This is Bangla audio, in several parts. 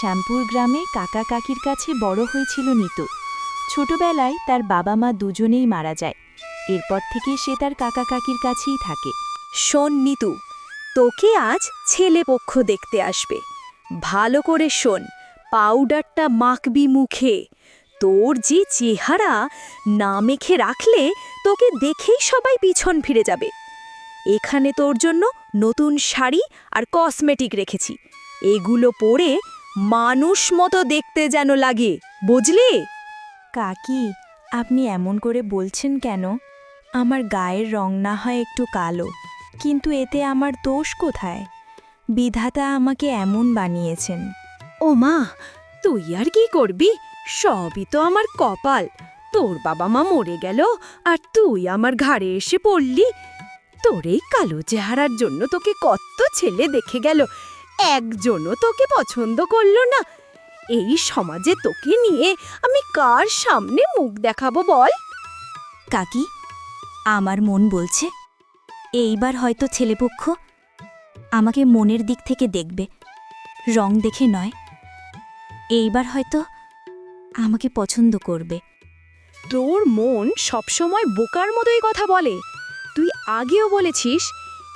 শ্যামপুর গ্রামে কাকা কাকির কাছে বড় হয়েছিল নিতু। ছোটবেলায় তার বাবা মা দুজনেই মারা যায়। এরপর থেকে সে তার কাকা কাকির কাছেই থাকে। শোন নিতু, তোকে আজ ছেলে পক্ষ দেখতে আসবে। ভালো করে শোন, পাউডারটা মাখবি মুখে। তোর যে চেহারা না মেখে রাখলে তোকে দেখেই সবাই পিছন ফিরে যাবে। এখানে তোর জন্য নতুন শাড়ি আর কসমেটিক রেখেছি। এগুলো পরে মানুষ মতো দেখতে যেন লাগে বুঝলি? কাকি আপনি এমন করে বলছেন কেন? আমার গায়ের রং না হয় একটু কালো কিন্তু এতে আমার দোষ কোথায়? বিধাতা আমাকে এমন বানিয়েছেন। ও মা তুই আর কি করবি? সবই তো আমার কপাল। তোর বাবা মা মরে গেল আর তুই আমার ঘাড়ে এসে পড়লি। তোর এই কালো চেহারার জন্য তোকে কত ছেলে দেখে গেল একজনও তোকে পছন্দ করল না। এই সমাজে তোকে নিয়ে আমি কার সামনে মুখ দেখাবো বল? কাকি আমার মন বলছে এইবার হয়তো ছেলেপক্ষ আমাকে মনের দিক থেকে দেখবে রং দেখে নয়। এইবার হয়তো আমাকে পছন্দ করবে। তোর মন সবসময় বোকার মতোই কথা বলে। তুই আগেও বলেছিস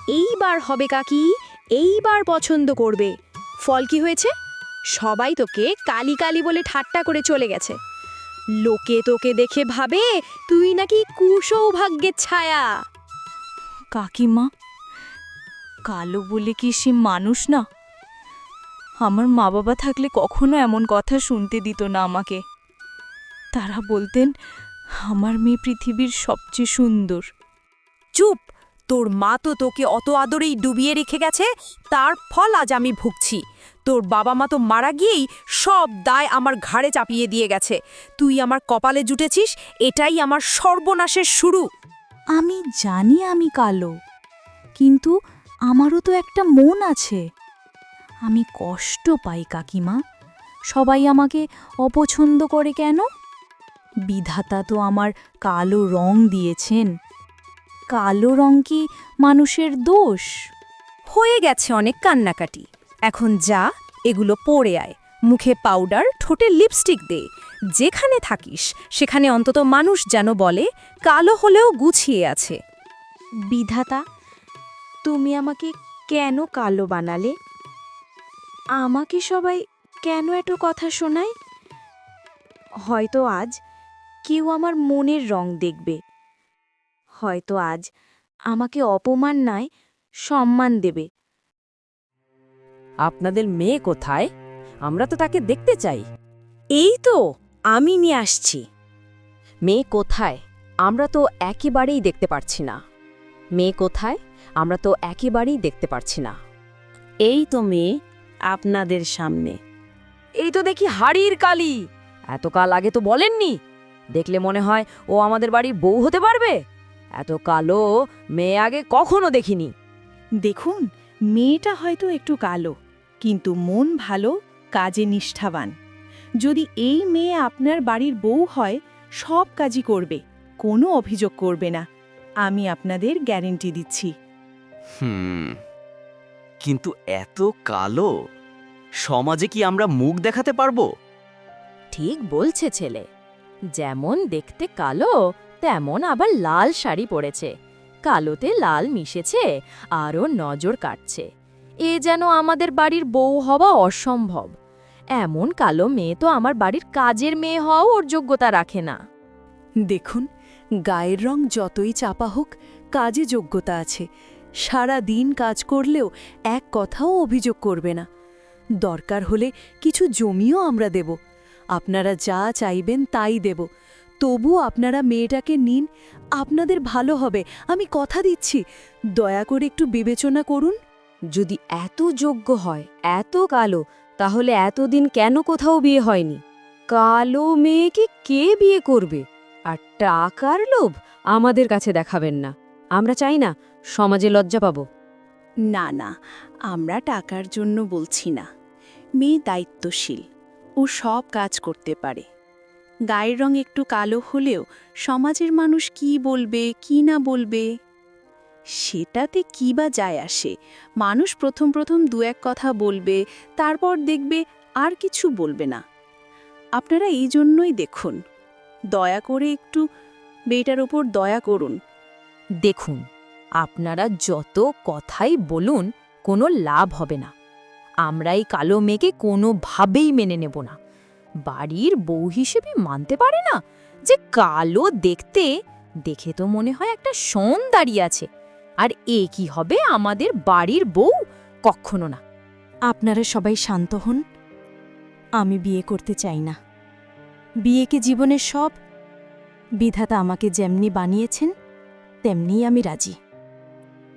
এইবার হবে কাকি এইবার পছন্দ করবে। ফল কি হয়েছে? সবাই তোকে কালি কালি বলে ঠাট্টা করে চলে গেছে। লোকে তোকে দেখে ভাবে তুই নাকি কুসৌভাগ্যের ছায়া। কাকিমা কালো বলে কি সে মানুষ না? আমার মা বাবা থাকলে কখনো এমন কথা শুনতে দিত না আমাকে। তারা বলতেন আমার মেয়ে পৃথিবীর সবচেয়ে সুন্দর। চুপ! তোর মা তো তোকে অত আদরেই ডুবিয়ে রেখে গেছে, তার ফল আজ আমি ভুগছি। তোর বাবা মা তো মারা গিয়েই সব দায় আমার ঘাড়ে চাপিয়ে দিয়ে গেছে। তুই আমার কপালে জুটেছিস, এটাই আমার সর্বনাশের শুরু। আমি জানি আমি কালো, কিন্তু আমারও তো একটা মন আছে। আমি কষ্ট পাই কাকিমা, সবাই আমাকে অপছন্দ করে কেন? বিধাতা তো আমার কালো রং দিয়েছেন। কালো রং কি মানুষের দোষ? হয়ে গেছে অনেক কান্নাকাটি। এখন যা, এগুলো পরে আয়। মুখে পাউডার ঠোঁটে লিপস্টিক দে। যেখানে থাকিস, সেখানে অন্তত মানুষ যেন বলে, কালো হলেও গুছিয়ে আছে। বিধাতা, তুমি আমাকে কেন কালো বানালে? আমাকে সবাই কেন এত কথা শোনায়? হয়তো আজ কেউ আমার মনের রং দেখবে। হয়তো আজ আমাকে অপমান নয় সম্মান দেবে। আপনাদের মেয়ে কোথায়? আমরা তো তাকে দেখতে চাই। এই তো আমি নিয়ে আসছি। মেয়ে কোথায়? আমরা তো একেবারেই দেখতে পারছি না। মেয়ে কোথায়? আমরা তো একেবারেই দেখতে পারছি না। এই তো মেয়ে আপনাদের সামনে। এই তো দেখি হাড়ির কালি। এতকাল আগে তো বলেননি। দেখলে মনে হয় ও আমাদের বাড়ির বউ হতে পারবে? এত কালো মেয়ে আগে কখনো দেখিনি। দেখুন মেয়েটা হয়তো একটু কালো কিন্তু মন ভালো কাজে নিষ্ঠাবান। যদি এই মেয়ে আপনার বাড়ির বউ হয় সব কাজই করবে কোনো অভিযোগ করবে না। আমি আপনাদের গ্যারেন্টি দিচ্ছি। হুম কিন্তু এত কালো সমাজে কি আমরা মুখ দেখাতে পারব? ঠিক বলছে ছেলে যেমন দেখতে কালো তেমন আবার লাল শাড়ি পরেছে। কালোতে লাল মিশেছে, আরও নজর কাটছে। এ যেন আমাদের বাড়ির বউ হওয়া অসম্ভব। এমন কালো মেয়ে তো আমার বাড়ির কাজের মেয়ে হওয়াও ওর যোগ্যতা রাখে না। দেখুন, গায়ের রং যতই চাপা হোক, কাজে যোগ্যতা আছে। সারা দিন কাজ করলেও এক কথাও অভিযোগ করবে না। দরকার হলে কিছু জমিও আমরা দেব। আপনারা যা চাইবেন তাই দেব। তবু আপনারা মেয়েটাকে নিন, আপনাদের ভালো হবে। আমি কথা দিচ্ছি। দয়া করে একটু বিবেচনা করুন। যদি এত যোগ্য হয়, এত কালো, তাহলে এতদিন কেন কোথাও বিয়ে হয়নি? কালো মেয়েকে কে বিয়ে করবে? আর টাকার লোভ আমাদের কাছে দেখাবেন না। আমরা চাই না সমাজে লজ্জা পাবো। না না, আমরা টাকার জন্য বলছি না। মেয়ে দায়িত্বশীল। ও সব কাজ করতে পারে। গায়ের রং একটু কালো হলেও সমাজের মানুষ কি বলবে, কি না বলবে? সেটাতে কি বা যায় আসে? মানুষ প্রথম প্রথম দু এক কথা বলবে, তারপর দেখবে আর কিছু বলবে না। আপনারা এই জন্যই দেখুন। দয়া করে একটু মেয়েটার ওপর দয়া করুন। দেখুন, আপনারা যত কথাই বলুন, কোনো লাভ হবে না। আমরা এই কালো মেয়েকে কোনোভাবেই মেনে নেব না। বাড়ির বউ হিসেবে মানতে পারে না? যে কালো দেখতে, দেখে তো মনে হয় একটা সন দাঁড়িয়ে আছে। আর এ কি হবে আমাদের বাড়ির বউ? কখনো না। আপনারা সবাই শান্ত হন। আমি বিয়ে করতে চাই না। বিয়েকে জীবনের সব বিধাতা আমাকে যেমনি বানিয়েছেন, তেমনিই আমি রাজি।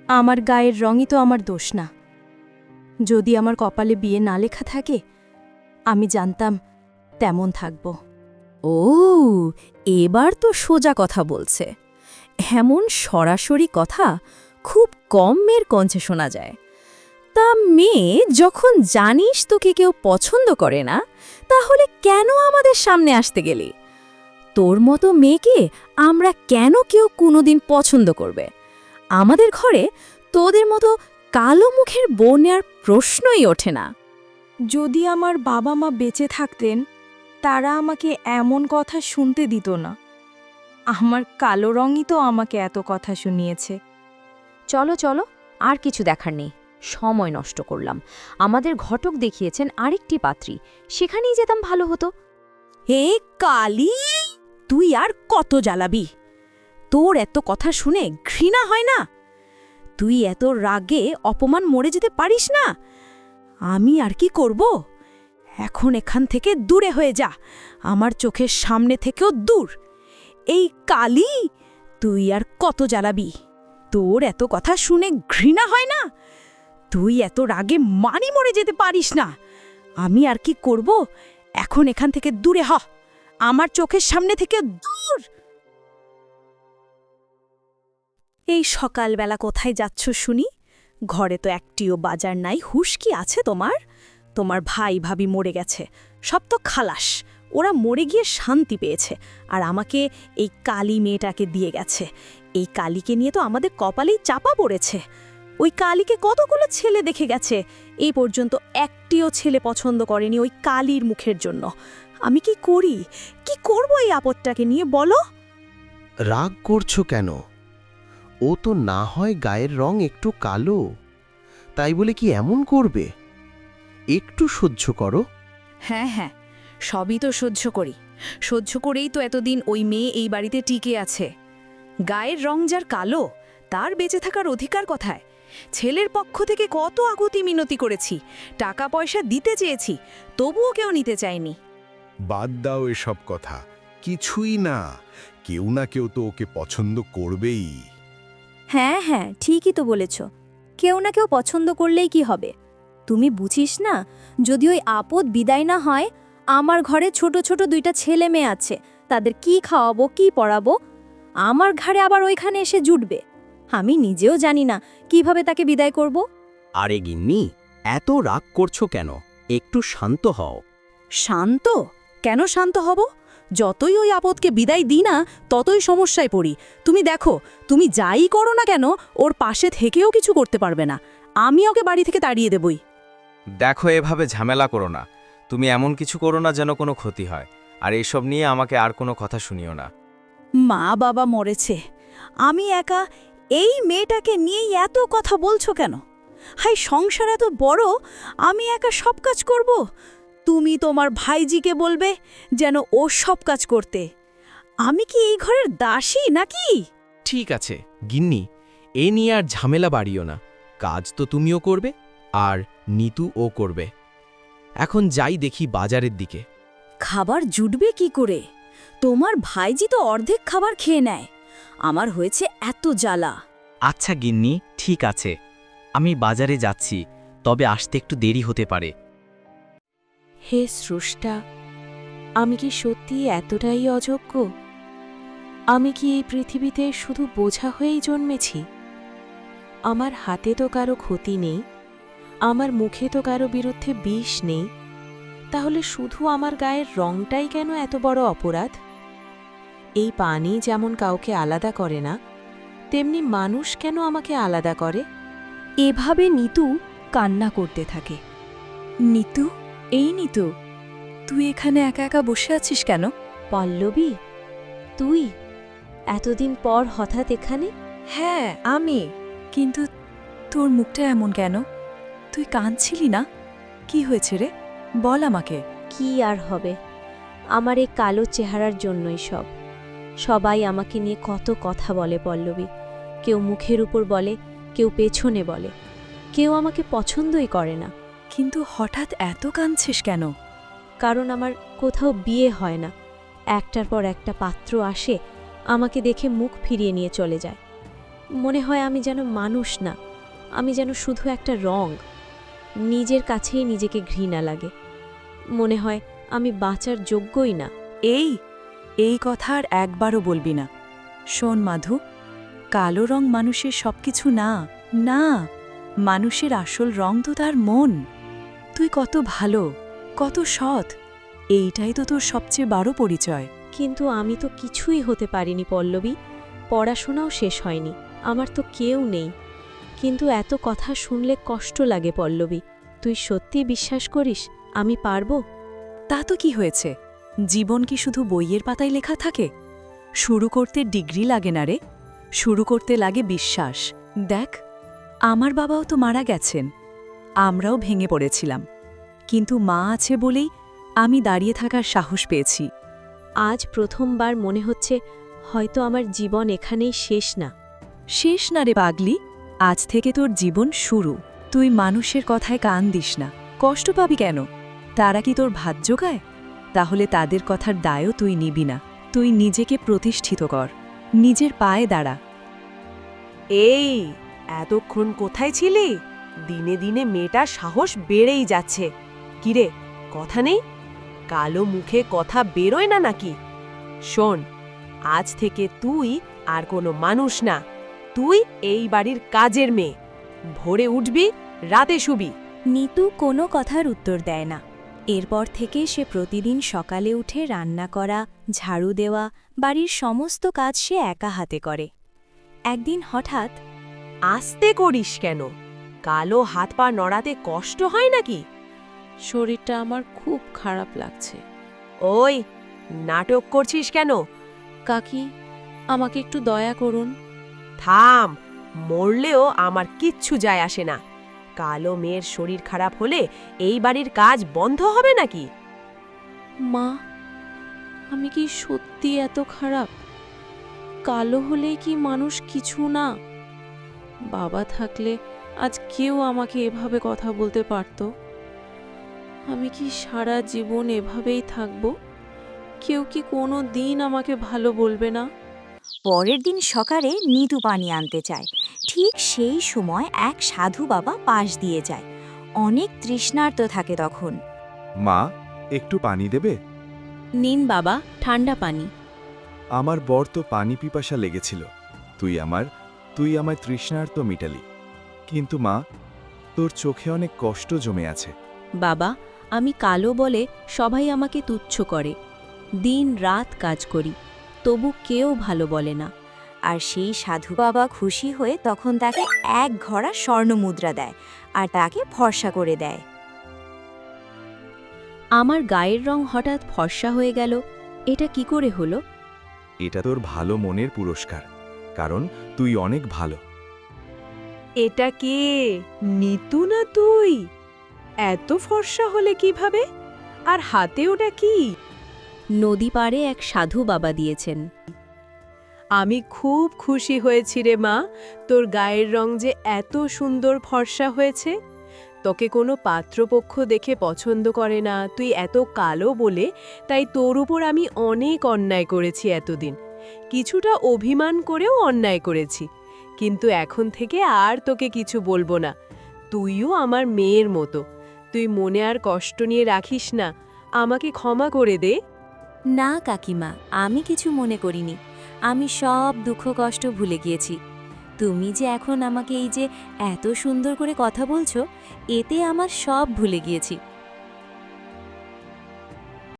আমার গায়ের রঙই তো আমার দোষ না। যদি আমার কপালে বিয়ে না লেখা থাকে, আমি জানতাম তেমন থাকব। ও, এবার তো সোজা কথা বলছে। এমন সরাসরি কথা খুব কম মেয়ের কঞ্চে শোনা যায়। তা মেয়ে, যখন জানিস তোকে কেউ পছন্দ করে না, তাহলে কেন আমাদের সামনে আসতে গেলি? তোর মতো মেয়েকে আমরা কেন কেউ কোনোদিন পছন্দ করবে? আমাদের ঘরে তোদের মতো কালো মুখের বউ নেওয়ার প্রশ্নই ওঠে না। যদি আমার বাবা মা বেঁচে থাকতেন তারা আমাকে এমন কথা শুনতে দিত না। আমার কালো রঙই তো আমাকে এত কথা শুনিয়েছে। চলো চলো আর কিছু দেখার নেই। সময় নষ্ট করলাম। আমাদের ঘটক দেখিয়েছেন আরেকটি পাত্রী। সেখানেই যেতাম ভালো হতো। হে কালি! তুই আর কত জ্বালাবি? তোর এত কথা শুনে ঘৃণা হয় না? তুই এত রাগে অপমান মরে যেতে পারিস না? আমি আর কি করব? এখন এখান থেকে দূরে হয়ে যা। আমার চোখের সামনে থেকেও দূর। এই কালি, তুই আর কত জ্বালাবি? তোর এত কথা শুনে ঘৃণা হয় না? তুই এত রাগে মানি মরে যেতে পারিস না। আমি আর কি করব? এখন এখান থেকে দূরে হ। আমার চোখের সামনে থেকে দূর। এই সকালবেলা কোথায় যাচ্ছ শুনি? ঘরে তো একটিও বাজার নাই। হুশ কি আছে তোমার? তোমার ভাই ভাবি মরে গেছে। সব তো খালাস। ওরা মরে গিয়ে শান্তি পেয়েছে। আর আমাকে এই কালী মেয়েটাকে দিয়ে গেছে। এই কালীকে নিয়ে তো আমাদের কপালেই চাপা পড়েছে। ওই কালীকে কতগুলো ছেলে দেখে গেছে। এই পর্যন্ত একটিও ছেলে পছন্দ করেনি ওই কালীর মুখের জন্য। আমি কি করি? কি করব এই আপদটাকে নিয়ে বলো? রাগ করছ কেন? ও তো না হয় গায়ের রং একটু কালো। তাই বলে কি এমন করবে? একটু সহ্য করো? হ্যাঁ হ্যাঁ সবই তো সহ্য করি। সহ্য করেই তো এতদিন ওই মেয়ে এই বাড়িতে টিকে আছে। গায়ের রং যার কালো তার বেঁচে থাকার অধিকার কথায়? ছেলের পক্ষ থেকে কত আকুতি মিনতি করেছি টাকা পয়সা দিতে চেয়েছি তবুও কেউ নিতে চায়নি। বাদ দাও এসব কথা কিছুই না কেউ না কেউ তো ওকে পছন্দ করবেই। হ্যাঁ হ্যাঁ ঠিকই তো বলেছ কেউ না কেউ পছন্দ করলেই কি হবে? তুমি বুঝিস না? যদি ওই আপদ বিদায় না হয় আমার ঘরে ছোট ছোট দুইটা ছেলে মেয়ে আছে তাদের কি খাওয়াবো কি পড়াবো? আমার ঘরে আবার ওইখানে এসে জুটবে। আমি নিজেও জানি না কীভাবে তাকে বিদায় করব। আরে গিন্নি এত রাগ করছ কেন? একটু শান্ত হও। শান্ত? কেন শান্ত হব? যতই ওই আপদকে বিদায় দিই না ততই সমস্যায় পড়ি। তুমি দেখো তুমি যাই করো না কেন ওর পাশে থেকেও কিছু করতে পারবে না। আমি ওকে বাড়ি থেকে তাড়িয়ে দেবই। দেখো এভাবে ঝামেলা করো না। তুমি এমন কিছু করো না যেন কোনো ক্ষতি হয়। আর এসব নিয়ে আমাকে আর কোনো কথা শুনিও না। মা বাবা মরেছে। আমি একা এই মেয়েটাকে নিয়েই এত কথা বলছো কেন? হাই সংসার এত বড় আমি একা সব কাজ করব? তুমি তোমার ভাইজিকে বলবে যেন ও সব কাজ করতে। আমি কি এই ঘরের দাসী নাকি? ঠিক আছে গিন্নি এ নিয়ে আর ঝামেলা বাড়িও না। কাজ তো তুমিও করবে আর নিতু ও করবে। এখন যাই দেখি বাজারের দিকে। খাবার জুটবে কি করে? তোমার ভাইজি তো অর্ধেক খাবার খেয়ে নেয়। আমার হয়েছে এত জ্বালা। আচ্ছা গিন্নি ঠিক আছে। আমি বাজারে যাচ্ছি তবে আসতে একটু দেরি হতে পারে। হে স্রষ্টা আমি কি সত্যি এতটাই অযোগ্য? আমি কি এই পৃথিবীতে শুধু বোঝা হয়েই জন্মেছি? আমার হাতে তো কারও ক্ষতি নেই। আমার মুখে তো কারও বিরুদ্ধে বিষ নেই। তাহলে শুধু আমার গায়ের রংটাই কেন এত বড় অপরাধ? এই পানি যেমন কাউকে আলাদা করে না তেমনি মানুষ কেন আমাকে আলাদা করে? এভাবে নিতু কান্না করতে থাকে। নিতু এই নিতু তুই এখানে একা একা বসে আছিস কেন? পল্লবী তুই? এতদিন পর হঠাৎ এখানে? হ্যাঁ আমি। কিন্তু তোর মুখটা এমন কেন? তুই কাঁদছিলি না? কি হয়েছে রে? বল আমাকে। কি আর হবে? আমার এই কালো চেহারার জন্যই সব। সবাই আমাকে নিয়ে কত কথা বলে পল্লবী। কেউ মুখের উপর বলে কেউ পেছনে বলে। কেউ আমাকে পছন্দই করে না। কিন্তু হঠাৎ এত কাঁদছিস কেন? কারণ আমার কোথাও বিয়ে হয় না। একটার পর একটা পাত্র আসে আমাকে দেখে মুখ ফিরিয়ে নিয়ে চলে যায়। মনে হয় আমি যেন মানুষ না। আমি যেন শুধু একটা রং। নিজের কাছেই নিজেকে ঘৃণা লাগে। মনে হয় আমি বাঁচার যোগ্যই না। এই এই কথা আর একবারও বলবি না। শোন মাধু কালো রং মানুষের সবকিছু না না মানুষের আসল রং তো তার মন। তুই কত ভালো কত সৎ এইটাই তো তোর সবচেয়ে বড় পরিচয়। কিন্তু আমি তো কিছুই হতে পারিনি পল্লবী। পড়াশোনাও শেষ হয়নি। আমার তো কেউ নেই। কিন্তু এত কথা শুনলে কষ্ট লাগে পল্লবী। তুই সত্যি বিশ্বাস করিস আমি পারব? তা তো কি হয়েছে? জীবন কি শুধু বইয়ের পাতায় লেখা থাকে? শুরু করতে ডিগ্রি লাগে না রে। শুরু করতে লাগে বিশ্বাস। দেখ আমার বাবাও তো মারা গেছেন। আমরাও ভেঙে পড়েছিলাম। কিন্তু মা আছে বলেই আমি দাঁড়িয়ে থাকার সাহস পেয়েছি। আজ প্রথমবার মনে হচ্ছে হয়তো আমার জীবন এখানেই শেষ না। শেষ না রে পাগলি। আজ থেকে তোর জীবন শুরু। তুই মানুষের কথায় কান দিস না। কষ্ট পাবি কেন? তারা কি তোর ভাত জোগায়? তাহলে তাদের কথার দায়ও তুই নিবি না। তুই নিজেকে প্রতিষ্ঠিত কর। নিজের পায়ে দাঁড়া। এই, এতক্ষণ কোথায় ছিলি? দিনে দিনে মেয়েটার সাহস বেড়েই যাচ্ছে। কিরে, কথা নেই? কালো মুখে কথা বেরোয় না নাকি? শোন, আজ থেকে তুই আর কোনো মানুষ না। তুই এই বাড়ির কাজের মেয়ে। ভোরে উঠবি রাতে শুবি। নিতু কোনো কথার উত্তর দেয় না। এরপর থেকে সে প্রতিদিন সকালে উঠে রান্না করা ঝাড়ু দেওয়া বাড়ির সমস্ত কাজ সে একা হাতে করে। একদিন হঠাৎ আস্তে করিস কেন? কালো হাত পা নড়াতে কষ্ট হয় নাকি? শরীরটা আমার খুব খারাপ লাগছে। ওই নাটক করছিস কেন? কাকি আমাকে একটু দয়া করুন। থাম, মরলেও আমার কিচ্ছু যায় আসে না। কালো মেয়ের শরীর খারাপ হলে এই বাড়ির কাজ বন্ধ হবে নাকি? মা, আমি কি সত্যি এত খারাপ? কালো হলেই কি মানুষ কিছু না? বাবা থাকলে আজ কেউ আমাকে এভাবে কথা বলতে পারত? আমি কি সারা জীবন এভাবেই থাকব? কেউ কি কোনো দিন আমাকে ভালো বলবে না? পরের দিন সকালে নিতু পানি আনতে চায়। ঠিক সেই সময় এক সাধু বাবা পাশ দিয়ে যায়। অনেক তৃষ্ণার্ত থাকে তখন। মা একটু পানি দেবে? নিন বাবা ঠান্ডা পানি। আমার বর তো পানি পিপাসা লেগেছিল। তুই আমার তুই আমায় তৃষ্ণার্ত মিটালি। কিন্তু মা তোর চোখে অনেক কষ্ট জমে আছে। বাবা আমি কালো বলে সবাই আমাকে তুচ্ছ করে। দিন রাত কাজ করি। তবু কেউ ভালো বলে না। আর সেই সাধু বাবা খুশি হয়ে তখন তাকে এক ঘড়া স্বর্ণ মুদ্রা দেয় আর তাকে ভরসা করে দেয়। আমার গায়ের রং হঠাৎ ফর্সা হয়ে গেল এটা কি করে হলো? এটা তোর ভালো মনের পুরস্কার কারণ তুই অনেক ভালো। এটা কে? নিতু না তুই? এত ফর্সা হলে কীভাবে? আর হাতে ওটা কি? নদী পাড়ে এক সাধু বাবা দিয়েছেন। আমি খুব খুশি হয়েছি রে মা, তোর গায়ের রং যে এত সুন্দর ফর্সা হয়েছে। তোকে কোনো পাত্রপক্ষ দেখে পছন্দ করে না, তুই এত কালো বলে, তাই তোর উপর আমি অনেক অন্যায় করেছি এতদিন। কিছুটা অভিমান করেও অন্যায় করেছি। কিন্তু এখন থেকে আর তোকে কিছু বলব না। তুইও আমার মেয়ের মতো। তুই মনে আর কষ্ট নিয়ে রাখিস না। আমাকে ক্ষমা করে দে। না, কাকিমা, আমি কিছু মনে করিনি। আমি সব দুঃখ, কষ্ট ভুলে গিয়েছি। তুমি যে এখন আমাকে এই যে এত সুন্দর করে কথা বলছো, এতে আমার সব ভুলে গিয়েছি।